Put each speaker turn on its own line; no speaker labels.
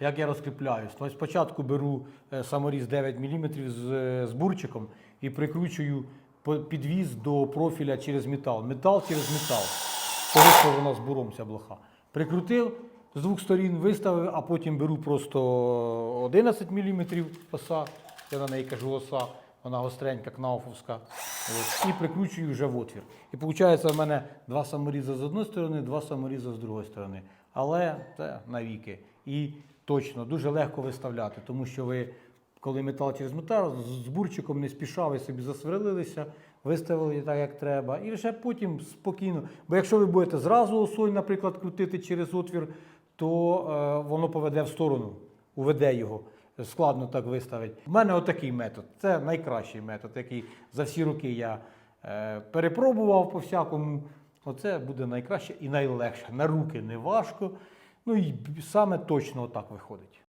Як я розкріпляюсь? Ну, спочатку беру е, саморіз 9 мм з, е, з бурчиком і прикручую підвіз до профіля через метал. Метал через метал. Того, що вона з буром ця блоха. Прикрутив, з двох сторін виставив, а потім беру просто 11 мм оса, я на неї кажу оса, вона гостренька, кнауфовська. І прикручую вже в отвір. І виходить, в мене два саморізи з одної сторони, два саморізи з другої сторони. Але це навіки. І точно дуже легко виставляти, тому що ви, коли метал через метал, з бурчиком не спіша, ви собі засверлилися, виставили так, як треба, і вже потім спокійно. Бо якщо ви будете зразу осою, наприклад, крутити через отвір, то е, воно поведе в сторону, уведе його. Складно так виставити. У мене отакий метод. Це найкращий метод, який за всі роки я е, перепробував по всякому. Оце буде найкраще і найлегше. На руки не важко. Ну і саме точно отак виходить.